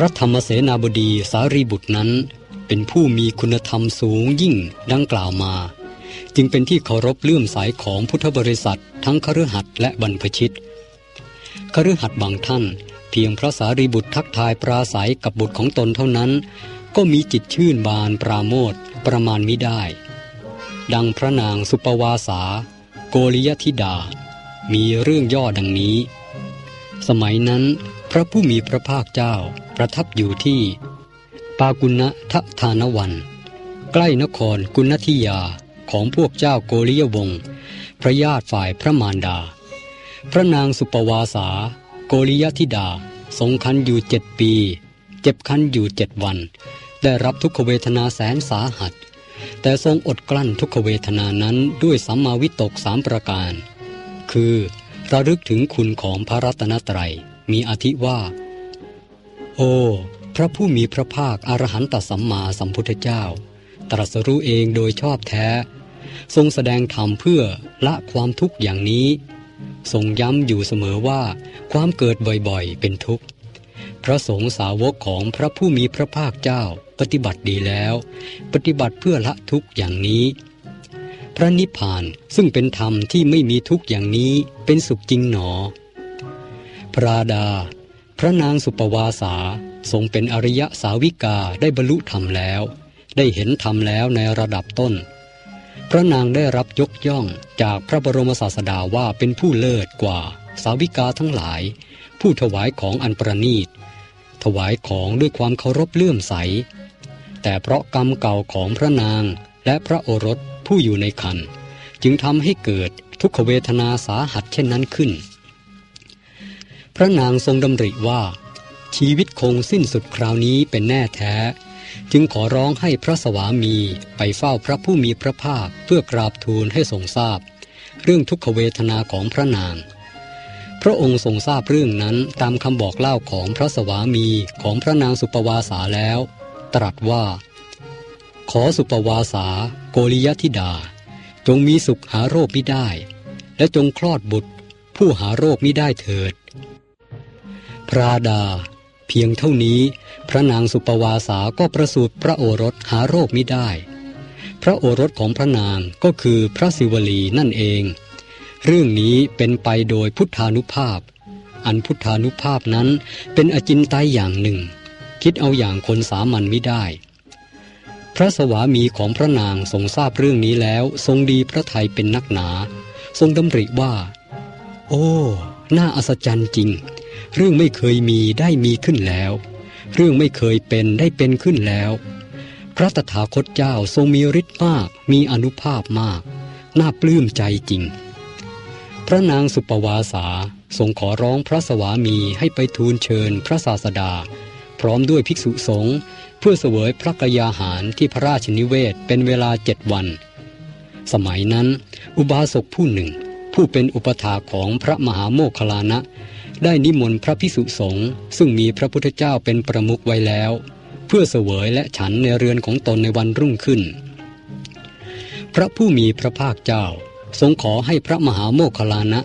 พระธรรมเสนาบดีสารีบุตรนั้น เป็นผู้มีคุณธรรมสูงยิ่งดังกล่าวมา จึงเป็นที่เคารพเลื่อมใสของพุทธบริษัททั้งคฤหัสถ์และบรรพชิตคฤหัสถ์บางท่าน เพียงพระสารีบุตรทักทายปราศัยกับบุตรของตนเท่านั้น ก็มีจิตชื่นบานปราโมทประมาณมิได้ ดังพระนางสุปวาสา โกริยธิดา มีเรื่องย่อดังนี้ สมัยนั้น พระผู้มีพระภาคเจ้าประทับอยู่ที่ ปากุณทะทานวัน ใกล้นครกุณทิยาของพวกเจ้าโกริยวงศ์พระญาติฝ่ายพระมารดา พระนางสุปวาสา โกริยธิดา ทรงคันอยู่เจ็ดปี เจ็บคันอยู่เจ็ดวัน ได้รับทุกขเวทนาแสนสาหัส แต่ทรงอดกลั้นทุกขเวทนานั้นด้วยสัมมาวิตกสามประการ คือ ระลึกถึงคุณของพระรัตนตรัยมีอธิว่า โอ้พระผู้มีพระภาคอรหันตสัมมาสัมพุทธเจ้า ตรัสรู้เองโดยชอบแท้ ทรงแสดงธรรมเพื่อละความทุกข์อย่างนี้ ทรงย้ำอยู่เสมอว่าความเกิดบ่อยๆ เป็นทุกข์ พระสงฆ์สาวกของพระผู้มีพระภาคเจ้าปฏิบัติดีแล้ว ปฏิบัติเพื่อละทุกข์อย่างนี้ พระนิพพานซึ่งเป็นธรรมที่ไม่มีทุกข์อย่างนี้เป็นสุขจริงหนอ พระดา พระนางสุปวาสาทรงเป็นอริยสาวิกาได้บรรลุธรรมแล้ว ได้เห็นธรรมแล้วในระดับต้น พระนางได้รับยกย่องจากพระบรมศาสดาว่าเป็นผู้เลิศกว่า สาวิกาทั้งหลาย ผู้ถวายของอันประณีต ถวายของด้วยความเคารพเลื่อมใส แต่เพราะกรรมเก่าของพระนางและพระโอรส ผู้อยู่ในคันจึงทำให้เกิดทุกขเวทนาสาหัสเช่นนั้นขึ้น พระนางทรงดำริว่า ชีวิตคงสิ้นสุดคราวนี้เป็นแน่แท้ จึงขอร้องให้พระสวามีไปเฝ้าพระผู้มีพระภาคเพื่อกราบทูลให้ทรงทราบ เรื่องทุกขเวทนาของพระนาง พระองค์ทรงทราบเรื่องนั้นตามคำบอกเล่าของพระสวามีของพระนางสุปวาสาแล้ว ตรัสว่า ขอสุปวาสาโกริยธิดา จงมีสุขหาโรคไม่ได้ และจงคลอดบุตร ผู้หาโรคไม่ได้เถิด พระดา เพียงเท่านี้พระนางสุปวาสาก็ประสูติพระโอรสหาโรคไม่ได้ พระโอรสของพระนางก็คือพระศิวลีนั่นเอง เรื่องนี้เป็นไปโดยพุทธานุภาพ อันพุทธานุภาพนั้นเป็นอจินไตยอย่างหนึ่ง คิดเอาอย่างคนสามัญไม่ได้ พระสวามีของพระนางทรงทราบเรื่องนี้แล้ว ทรงดีพระทัยเป็นนักหนา ทรงดำริว่า โอ้ น่าอัศจรรย์จริง เรื่องไม่เคยมีได้มีขึ้นแล้ว เรื่องไม่เคยเป็นได้เป็นขึ้นแล้ว พระตถาคตเจ้าทรงมีฤทธิ์มาก มีอนุภาพมาก น่าปลื้มใจจริง พระนางสุปวาสาทรงขอร้องพระสวามีให้ไปทูลเชิญพระศาสดา พร้อมด้วยภิกษุสงฆ์ เพื่อเสวยพระกยาหารที่พระราชนิเวศเป็นเวลาเจ็ดวัน สมัยนั้น อุบาสกผู้หนึ่ง ผู้เป็นอุปถาของพระมหาโมคคลานะ ได้นิมนต์พระภิกษุสงฆ์ซึ่งมีพระพุทธเจ้าเป็นประมุขไว้แล้ว เพื่อเสวยและฉันในเรือนของตนในวันรุ่งขึ้น พระผู้มีพระภาคเจ้า ทรงขอให้พระมหาโมคคลานะ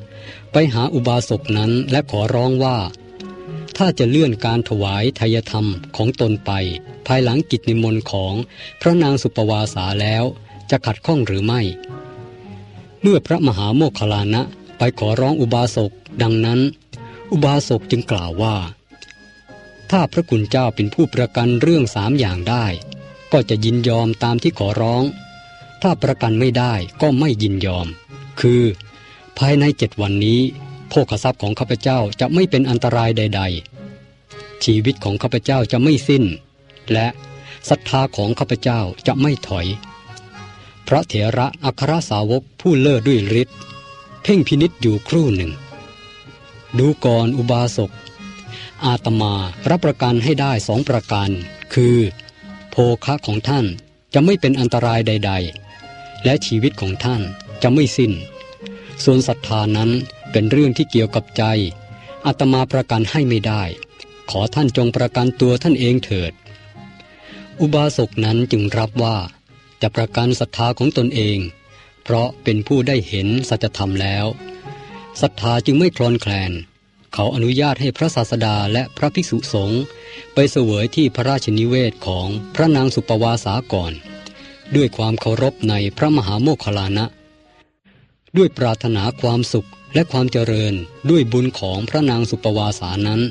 ไปหาอุบาสกนั้นและขอร้องว่า ถ้าจะเลื่อนการถวายทายธรรมของตนไป ภายหลังกิจนิมนต์ของพระนางสุปวาสาแล้วจะขัดข้องหรือไม่ เมื่อพระมหาโมคคลานะไปขอร้องอุบาสกดังนั้น อุบาสกจึงกล่าวว่า ถ้าพระคุณเจ้าเป็นผู้ประกันเรื่องสามอย่างได้ ก็จะยินยอมตามที่ขอร้อง ถ้าประกันไม่ได้ก็ไม่ยินยอม คือ ภายในเจ็ดวันนี้โภคทรัพย์ของข้าพเจ้าจะไม่เป็นอันตรายใด ๆ ชีวิตของข้าพเจ้าจะไม่สิ้น และศรัทธาของข้าพเจ้าจะไม่ถอย พระเถระอัครสาวกผู้เลิศด้วยฤทธิ์เพ่งพินิษอยู่ครู่หนึ่ง ดูก่อนอุบาสก อาตมารับประกันให้ได้สองประการ คือ โภคะของท่านจะไม่เป็นอันตรายใด ๆ และชีวิตของท่านจะไม่สิ้น ส่วนศรัทธานั้นเป็นเรื่องที่เกี่ยวกับใจอาตมาประกันให้ไม่ได้ ขอท่านจงประกันตัวท่านเองเถิด อุบาสกนั้นจึงรับว่าจะประกันศรัทธาของตนเอง เพราะเป็นผู้ได้เห็นสัจธรรมแล้วศรัทธาจึงไม่คลอนแคลน เขาอนุญาตให้พระศาสดาและพระภิกษุสงฆ์ไปเสวยที่พระราชนิเวศของพระนางสุปวาสาก่อน ด้วยความเคารพในพระมหาโมคคลานะ ด้วยปรารถนาความสุขและความเจริญด้วยบุญของพระนางสุปวาสานั้น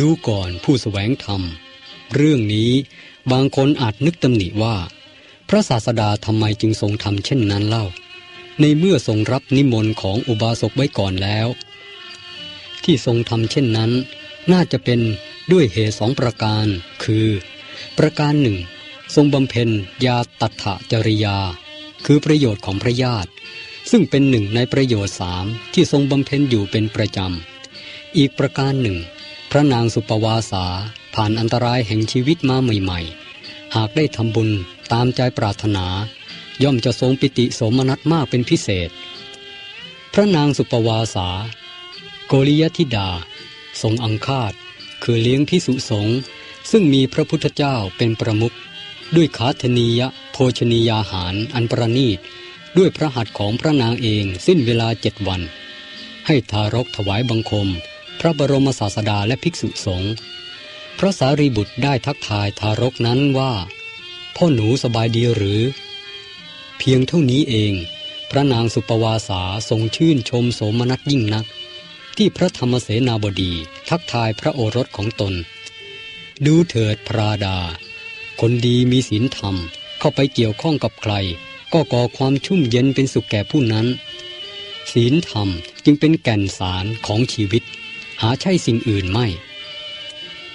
ดูก่อนผู้สแสวงธรรม เรื่องนี้บางคนอาจนึกตำหนิว่า พระศาสดาทำไมจึงทรงทำเช่นนั้นเล่า ในเมื่อทรงรับนิมนต์ของอุบาสกไว้ก่อนแล้ว ที่ทรงทำเช่นนั้น น่าจะเป็นด้วยเหตุสองประการ คือ ประการหนึ่ง ทรงบำเพ็ญยาตัถจริยา คือประโยชน์ของพระญาติ ซึ่งเป็นหนึ่งในประโยชน์สามที่ทรงบำเพ็ญอยู่เป็นประจำอีกประการหนึ่ง ระนางสุปวาสาผ่านอันตรายแห่งชีวิตมาใหม่ ๆ หากได้ทำบุญตามใจปรารถนา ย่อมจะทรงปิติสมนัสมากเป็นพิเศษ พระนางสุปวาสา โกริยธิดา ทรงอังคาดคือเลี้ยงพิสุสงฆ์ซึ่งมีพระพุทธเจ้าเป็นประมุขด้วยขาธนียโภชนียาหารอันประณีต ด้วยพระหัตถ์ของพระนางเองสิ้นเวลาเจ็ดวัน ให้ทารกถวายบังคม พระบรมศาสดาและภิกษุสงฆ์พระสารีบุตรได้ทักทายทารกนั้นว่า พ่อหนูสบายดีหรือ เพียงเท่านี้เอง พระนางสุปวาสาทรงชื่นชมโสมนัสยิ่งนัก ที่พระธรรมเสนาบดีทักทายพระโอรสของตน ดูเถิดพระดา คนดีมีศีลธรรมเข้าไปเกี่ยวข้องกับใคร ก็ก่อความชุ่มเย็นเป็นสุขแก่ผู้นั้น ศีลธรรมจึงเป็นแก่นสารของชีวิต หาใช่สิ่งอื่นไม่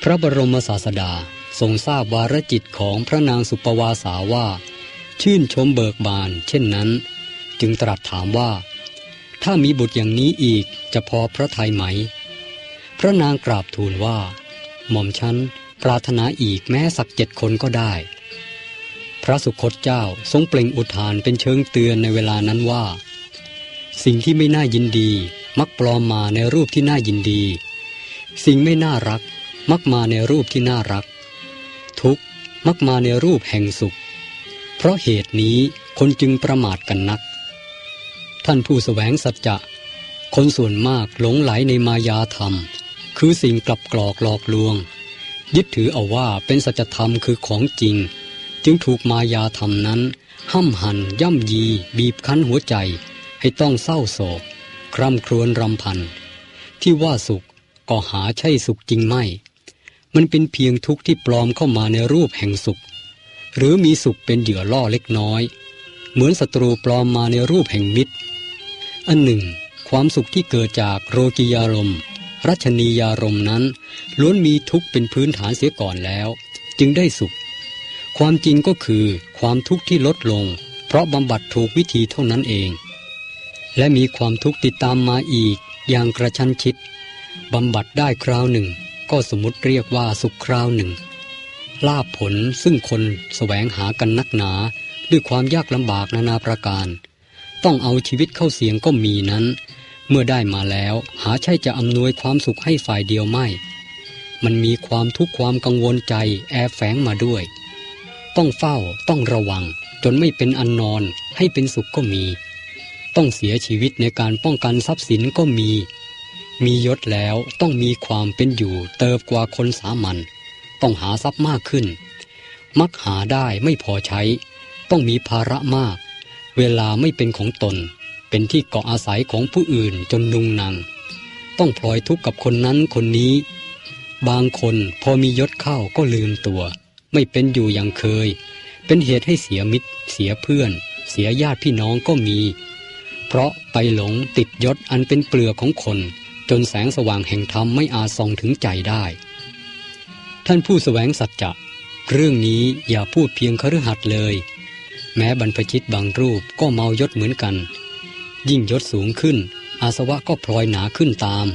พระบรมศาสดาทรงทราบวารจิตของพระนางสุปวาสาว่า ชื่นชมเบิกบาน เช่นนั้น จึงตรัสถามว่า ถ้ามีบุตรอย่างนี้อีกจะพอพระทัยไหม พระนางกราบทูลว่า หม่อมฉันปรารถนาอีกแม้สักเจ็ดคนก็ได้ พระสุคตเจ้าทรงเปล่งอุทานเป็นเชิงเตือนในเวลานั้นว่า สิ่งที่ไม่น่ายินดี มักปลอมมาในรูปที่น่ายินดี สิ่งไม่น่ารัก มักมาในรูปที่น่ารัก ทุกมักมาในรูปแห่งสุข เพราะเหตุนี้คนจึงประมาทกันนัก ท่านผู้สแสวงสัจจะ คนส่วนมากหลงไหลในมายาธรรม คือสิ่งกลับกรอกหลอกลวง ยึดถือเอาว่าเป็นสัจธรรมคือของจริง จึงถูกมายาธรรมนั้นห้ำหันย่ำยี บีบคั้นหัวใจให้ต้องเศร้าโศก คร่ำครวญรำพัน ที่ว่าสุขก็หาใช่สุขจริงไม่ มันเป็นเพียงทุกข์ที่ปลอมเข้ามาในรูปแห่งสุข หรือมีสุขเป็นเหยื่อล่อเล็กน้อย เหมือนศัตรูปลอมมาในรูปแห่งมิตร อันหนึ่ง ความสุขที่เกิดจากโรกิยารมรัชนียารมนั้น ล้วนมีทุกข์เป็นพื้นฐานเสียก่อนแล้ว จึงได้สุข ความจริงก็คือความทุกข์ที่ลดลง เพราะบำบัดถูกวิธีเท่านั้นเอง และมีความทุกข์ติดตามมาอีกอย่างกระชั้นชิดบำบัดได้คราวหนึ่ง ก็สมมติเรียกว่าสุขคราวหนึ่ง ลาบผลซึ่งคนแสวงหากันนักหนาด้วยความยากลำบากนานาประการ ต้องเอาชีวิตเข้าเสียงก็มีนั้น เมื่อได้มาแล้วหาใช่จะอำนวยความสุขให้ฝ่ายเดียวไม่ มันมีความทุกข์ความกังวลใจแอบแฝงมาด้วย ต้องเฝ้าต้องระวัง จนไม่เป็นอันนอนให้เป็นสุขก็มี ต้องเสียชีวิตในการป้องกันทรัพย์สินก็มี มียศแล้วต้องมีความเป็นอยู่เติบกว่าคนสามัญต้องหาทรัพย์มากขึ้น มักหาได้ไม่พอใช้ ต้องมีภาระมาก เวลาไม่เป็นของตน เป็นที่เกาะอาศัยของผู้อื่นจนนุงนังต้องพลอยทุกข์กับคนนั้นคนนี้ บางคนพอมียศเข้าก็ลืมตัว ไม่เป็นอยู่อย่างเคย เป็นเหตุให้เสียมิตร เสียเพื่อน เสียญาติพี่น้องก็มี เพราะไปหลงติดยศอันเป็นเปลือกของคน จนแสงสว่างแห่งธรรมไม่อาจส่องถึงใจได้ ท่านผู้แสวงสัจจะเรื่องนี้อย่าพูดเพียงคฤหัสถ์เลย แม้บรรพชิตบางรูปก็เมายศเหมือนกัน ยิ่งยศสูงขึ้น อาสวะก็พลอยหนาขึ้นตาม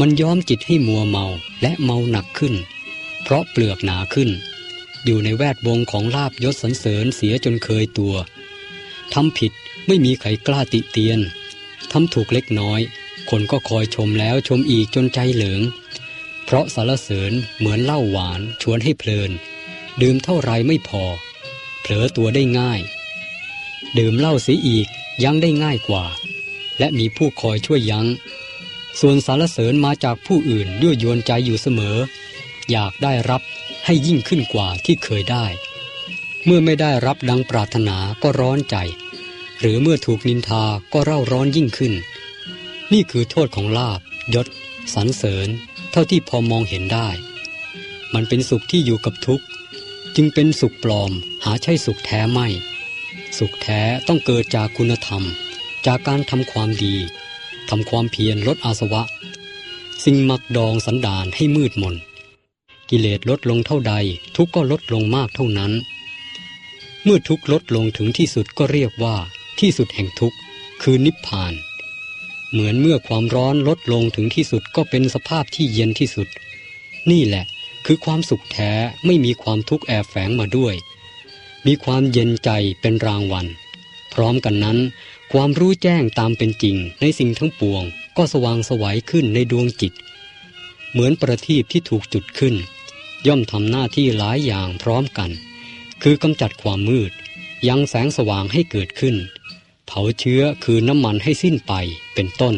มันย้อมจิตให้มัวเมาและเมาหนักขึ้น เพราะเปลือกหนาขึ้น อยู่ในแวดวงของลาบยศสรรเสริญเสียจนเคยตัวทำผิด ไม่มีใครกล้าติเตียนทำถูกเล็กน้อย คนก็คอยชมแล้วชมอีกจนใจเหลิงเพราะสารเสริญเหมือนเหล้าหวานชวนให้เพลิน ดื่มเท่าไรไม่พอ เผลอตัวได้ง่าย ดื่มเหล้าเสียอีกยังได้ง่ายกว่า และมีผู้คอยช่วยยัง้ง ส่วนสารเสริญมาจากผู้อื่นด้วยยวนใจอยู่เสมอ อยากได้รับให้ยิ่งขึ้นกว่าที่เคยได้ เมื่อไม่ได้รับดังปรารถนาก็ร้อนใจ หรือเมื่อถูกนินทาก็เร่าร้อนยิ่งขึ้น นี่คือโทษของลาบยศสรรเสริญ เท่าที่พอมองเห็นได้ มันเป็นสุขที่อยู่กับทุกข์ จึงเป็นสุขปลอมหาใช่สุขแท้ไม่ สุขแท้ต้องเกิดจากคุณธรรม จากการทำความดีทำความเพียรลดอาสวะ สิ่งมักดองสันดานให้มืดมน กิเลสลดลงเท่าใด ทุกข์ก็ลดลงมากเท่านั้น เมื่อทุกข์ลดลงถึงที่สุดก็เรียกว่า ที่สุดแห่งทุกข์คือนิพพาน เหมือนเมื่อความร้อนลดลงถึงที่สุดก็เป็นสภาพที่เย็นที่สุด นี่แหละคือความสุขแท้ไม่มีความทุกข์แอบแฝงมาด้วย มีความเย็นใจเป็นรางวัล พร้อมกันนั้น ความรู้แจ้งตามเป็นจริงในสิ่งทั้งปวง ก็สว่างสวัยขึ้นในดวงจิต เหมือนประทีปที่ถูกจุดขึ้น ย่อมทำหน้าที่หลายอย่างพร้อมกัน คือกำจัดความมืด ยังแสงสว่างให้เกิดขึ้น เผาเชื้อคือน้ำมันให้สิ้นไปเป็นต้น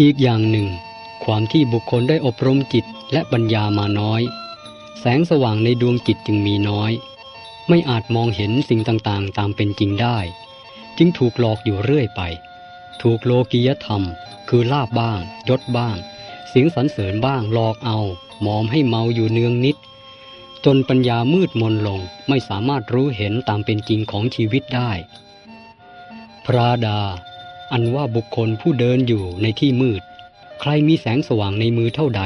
อีกอย่างหนึ่ง ความที่บุคคลได้อบรมจิตและปัญญามาน้อย แสงสว่างในดวงจิตจึงมีน้อย ไม่อาจมองเห็นสิ่งต่างๆ ตามเป็นจริงได้ จึงถูกหลอกอยู่เรื่อยไป ถูกโลกียธรรม คือลาบบ้าง ยศบ้าง เสียงสรรเสริญบ้างหลอกเอาหมอมให้เมาอยู่เนืองนิด จนปัญญามืดมนลงไม่สามารถรู้เห็นตามเป็นจริงของชีวิตได้ พระดา อันว่าบุคคลผู้เดินอยู่ในที่มืด ใครมีแสงสว่างในมือเท่าใด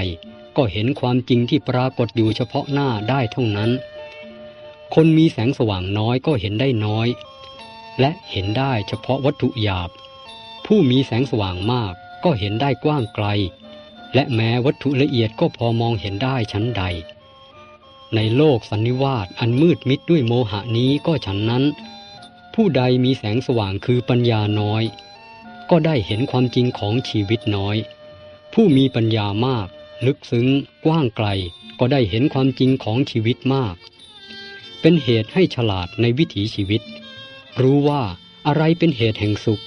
ก็เห็นความจริงที่ปรากฏอยู่เฉพาะหน้าได้เท่านั้น คนมีแสงสว่างน้อยก็เห็นได้น้อย และเห็นได้เฉพาะวัตถุหยาบ ผู้มีแสงสว่างมากก็เห็นได้กว้างไกล และแม้วัตถุละเอียดก็พอมองเห็นได้ชั้นใด ในโลกสันนิวาตอันมืดมิดด้วยโมหะนี้ก็ฉันนั้น ผู้ใดมีแสงสว่างคือปัญญาน้อย ก็ได้เห็นความจริงของชีวิตน้อย ผู้มีปัญญามาก ลึกซึ้ง กว้างไกล ก็ได้เห็นความจริงของชีวิตมาก เป็นเหตุให้ฉลาดในวิถีชีวิต รู้ว่าอะไรเป็นเหตุแห่งสุข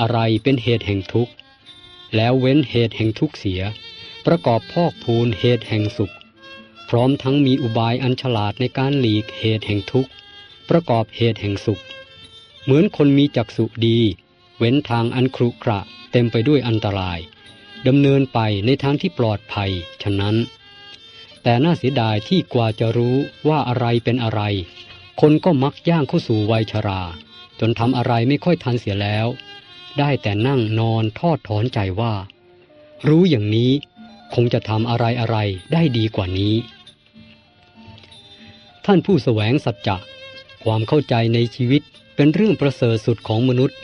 อะไรเป็นเหตุแห่งทุกข์ แล้วเว้นเหตุแห่งทุกข์เสีย ประกอบพอกพูนเหตุแห่งสุข พร้อมทั้งมีอุบายอันฉลาดในการหลีกเหตุแห่งทุกข์ ประกอบเหตุแห่งสุข เหมือนคนมีจักษุดี เว้นทางอันครุขระเต็มไปด้วยอันตรายดำเนินไปในทางที่ปลอดภัย ฉะนั้น แต่น่าเสียดายที่กว่าจะรู้ว่าอะไรเป็นอะไร คนก็มักย่างเข้าสู่วัยชรา จนทำอะไรไม่ค่อยทันเสียแล้ว ได้แต่นั่งนอนทอดถอนใจว่า รู้อย่างนี้คงจะทำอะไรอะไรได้ดีกว่านี้ ท่านผู้แสวงสัจจะความเข้าใจในชีวิตเป็นเรื่องประเสริฐสุดของมนุษย์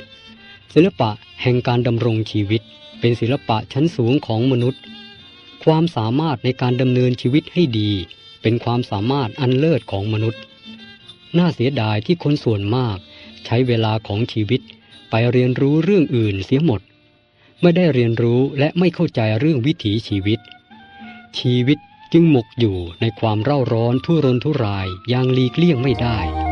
ศิลปะแห่งการดำรงชีวิต เป็นศิลปะชั้นสูงของมนุษย์ ความสามารถในการดำเนินชีวิตให้ดี เป็นความสามารถอันเลิศของมนุษย์ น่าเสียดายที่คนส่วนมาก ใช้เวลาของชีวิตไปเรียนรู้เรื่องอื่นเสียหมด ไม่ได้เรียนรู้และไม่เข้าใจเรื่องวิถีชีวิต ชีวิตจึงหมกอยู่ในความเร่าร้อนทุรนทุรายอย่างหลีกเลี่ยงไม่ได้